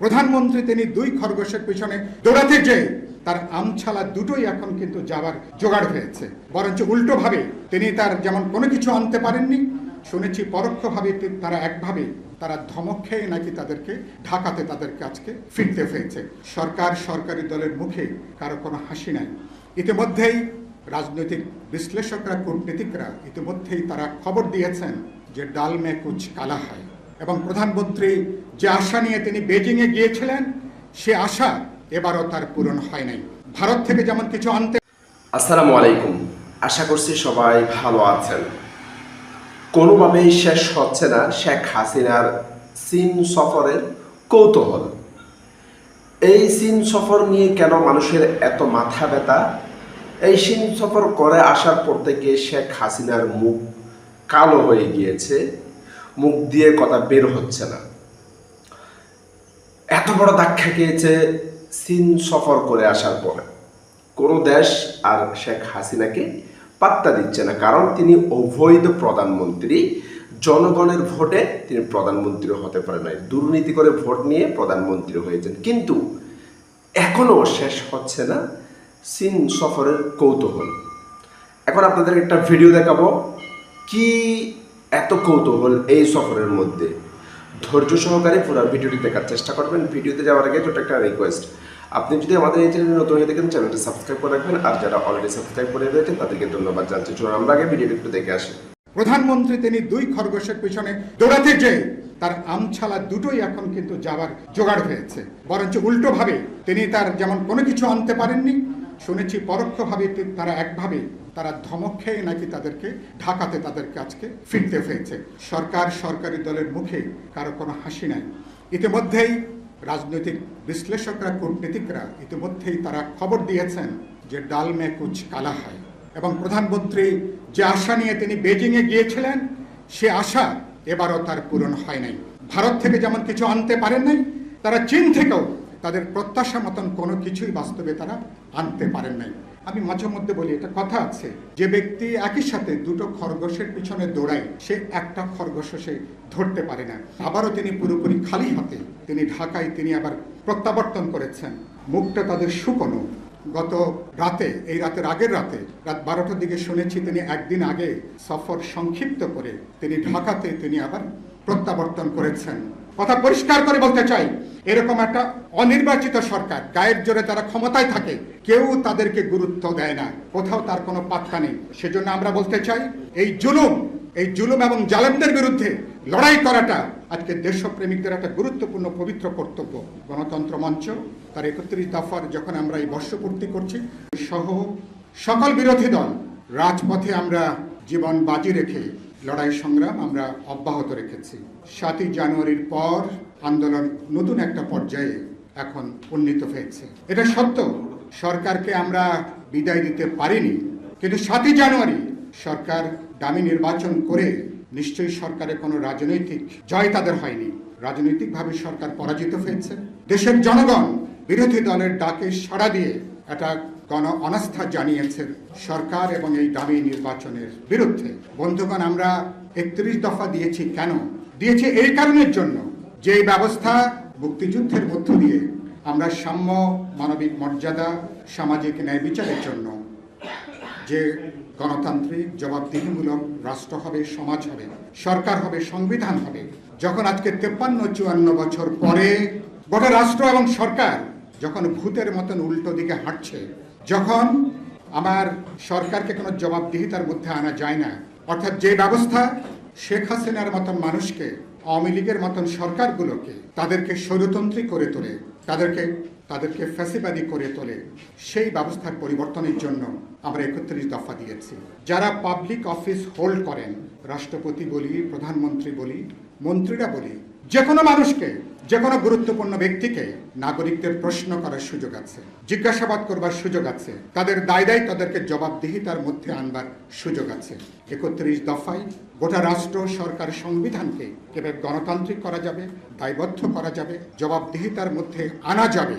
প্রধানমন্ত্রী তিনি দুই খরগোশের পিছনে দৌড়াতে যে তার আমছালা দুটোই এখন কিন্তু যাওয়ার জোগাড় হয়েছে। বরঞ্চ উল্টোভাবে তিনি তার যেমন কোনো কিছু আনতে পারেননি, শুনেছি পরোক্ষভাবে তারা একভাবে তারা ধমক খেয়ে নাকি তাদেরকে ঢাকাতে তাদেরকে আজকে ফিরতে হয়েছে। সরকার সরকারি দলের মুখে কারও কোনো হাসি নাই। ইতিমধ্যেই রাজনৈতিক বিশ্লেষকরা, কূটনীতিকরা ইতিমধ্যেই তারা খবর দিয়েছেন যে ডাল মে কুচ কালা হয়। এবং প্রধানমন্ত্রী যে আশা নিয়ে তিনি বেজিংয়ে গিয়েছিলেন, সে আশা এবারও তার পূরণ হয় নাই। ভারত থেকে যেমন কিছু আনতে আসসালামু আলাইকুম। আশা করছি সবাই ভালো আছেন। কোনোভাবেই শেষ হচ্ছে না শেখ হাসিনার চীন সফরের কৌতূহল। এই চীন সফর নিয়ে কেন মানুষের এত মাথা ব্যথা? এই চীন সফর করে আসার পর থেকে শেখ হাসিনার মুখ কালো হয়ে গিয়েছে। মুখ দিয়ে কথা বের হচ্ছে না। এত বড় ধাক্কা খেয়েছে চীন সফর করে আসার পরে। কোনো দেশ আর শেখ হাসিনাকে পাত্তা দিচ্ছে না, কারণ তিনি অবৈধ প্রধানমন্ত্রী। জনগণের ভোটে তিনি প্রধানমন্ত্রী হতে পারে নাই। দুর্নীতি করে ভোট নিয়ে প্রধানমন্ত্রী হয়েছেন। কিন্তু এখনও শেষ হচ্ছে না চীন সফরের কৌতূহল। এখন আপনাদের একটা ভিডিও দেখাবো। কি এত কৌতূহল এই সফরের মধ্যে। ধৈর্য সহকারে পুরো ভিডিওটি দেখার চেষ্টা করবেন। ভিডিওতে যাওয়ার আগে ছোট একটা রিকোয়েস্ট আপনি যদি আমাদের এই চ্যানেলে নতুন হয়ে থাকেন চ্যানেলটি সাবস্ক্রাইব করে রাখবেন। আর যারা অলরেডি সাবস্ক্রাইব করে রয়েছেন, তাদেরকে ধন্যবাদ জানছি চলুন আমরা আগে ভিডিওটি একটু দেখে আসি। প্রধানমন্ত্রী তিনি দুই খরগোশের পিছনে দৌড়াতে যে তার আমছালা দুটোই এখন কিন্তু যাওয়ার জোগাড় হয়েছে। বরঞ্চ উল্টোভাবে তিনি তার যেমন কোনো কিছু আনতে পারেননি, শুনেছি পরোক্ষভাবে তারা একভাবে তারা ধমক খেয়ে নাকি তাদেরকে ঢাকাতে তাদেরকে আজকে ফিরতে হয়েছে। সরকার সরকারি দলের মুখে কারও কোনো হাসি নাই। ইতিমধ্যেই রাজনৈতিক বিশ্লেষকরা, কূটনীতিকরা ইতিমধ্যেই তারা খবর দিয়েছেন যে ডাল মে কুচ কালা হয় এবং প্রধানমন্ত্রী যে আশা নিয়ে তিনি বেজিংয়ে গিয়েছিলেন, সে আশা এবারও তার পূরণ হয় নাই। ভারত থেকে যেমন কিছু আনতে পারেন নাই, তারা চীন থেকেও তাদের প্রত্যাশা মতন কোনো কিছুই বাস্তবে তারা আনতে পারেন নাই। আমি মাঝে মধ্যে বলি এটা কথা আছে। যে ব্যক্তি একই সাথে দুটো খরগোশের পিছনে দৌড়ায়, সে একটা খরগোশ সে ধরতে পারে না। আবারও তিনি পুরোপুরি খালি হাতে তিনি ঢাকায় তিনি আবার প্রত্যাবর্তন করেছেন। মুখটা তাদের শুকনো। গত রাতে, এই রাতের আগের রাতে, রাত বারোটার দিকে শুনেছি তিনি একদিন আগে সফর সংক্ষিপ্ত করে তিনি ঢাকাতে তিনি আবার প্রত্যাবর্তন করেছেন। কথা পরিষ্কার করে বলতে চাই, এরকম একটা অনির্বাচিত সরকার, গায়ের জোরে তারা ক্ষমতায় থাকে, কেউ তাদেরকে গুরুত্ব দেয় না। কোথাও তার কোনো পাত্তা নেই। সেজন্য আমরা বলতে চাই, এই জুলুম এই জুলুম এবং জালেমদের বিরুদ্ধে লড়াই করাটা আজকে দেশপ্রেমিকদের একটা গুরুত্বপূর্ণ পবিত্র কর্তব্য। গণতন্ত্র মঞ্চ, তার একত্রিশ দফার যখন আমরা এই বর্ষপূর্তি করছি, সহ সকল বিরোধী দল, রাজপথে আমরা জীবন বাজি রেখে লড়াই সংগ্রাম আমরা অব্যাহত রেখেছি। সাতই জানুয়ারির পর আন্দোলন নতুন একটা পর্যায়ে এখন উন্নীত হয়েছে। এটা সত্য, সরকারকে আমরা বিদায় দিতে পারিনি, কিন্তু সাতই জানুয়ারি সরকার দামি নির্বাচন করে নিশ্চয়ই সরকারের কোনো রাজনৈতিক জয় তাদের হয়নি। রাজনৈতিকভাবে সরকার পরাজিত হয়েছে। দেশের জনগণ বিরোধী দলের ডাকে সাড়া দিয়ে একটা গণ অনাস্থা জানিয়েছে সরকার এবং এই দামি নির্বাচনের বিরুদ্ধে। বন্ধুগণ, আমরা একত্রিশ দফা দিয়েছি। কেন? দিয়েছি এই কারণের জন্য। যে ব্যবস্থা মুক্তিযুদ্ধের মধ্য দিয়ে আমরা সাম্য মানবিক মর্যাদা, সামাজিক ন্যায় বিচারের জন্য, যে গণতান্ত্রিক, জবাবদিহিমূলক রাষ্ট্র হবে, সমাজ হবে, সরকার হবে, সংবিধান হবে, যখন আজকে তেপ্পান্ন, চুয়ান্ন বছর পরে গোটা রাষ্ট্র এবং সরকার যখন ভূতের মতন উল্টো দিকে হাঁটছে যখন আমার সরকারকে কোনো জবাবদিহিতার মধ্যে আনা যায় না, অর্থাৎ যে ব্যবস্থা শেখ হাসিনার মতন মানুষকে, আওয়ামী লীগের মতন সরকারগুলোকে তাদেরকে স্বৈরতন্ত্রী করে তোলে, তাদেরকে তাদেরকে ফ্যাসিবাদী করে তোলে, সেই ব্যবস্থার পরিবর্তনের জন্য আমরা একত্রিশ দফা দিয়েছি। যারা পাবলিক অফিস হোল্ড করেন, রাষ্ট্রপতি বলি, প্রধানমন্ত্রী বলি, মন্ত্রীরা বলি যে কোনো মানুষকে যে কোনো গুরুত্বপূর্ণ ব্যক্তিকে নাগরিকদের প্রশ্ন করার সুযোগ আছে, জিজ্ঞাসাবাদ করবার সুযোগ আছে, তাদের দায় দায় তাদেরকে জবাবদিহিতার মধ্যে আনবার সুযোগ আছে। একত্রিশ দফায় গোটা রাষ্ট্র, সরকার, সংবিধানকে কীভাবে গণতান্ত্রিক করা যাবে, দায়বদ্ধ করা যাবে, জবাবদিহিতার মধ্যে আনা যাবে।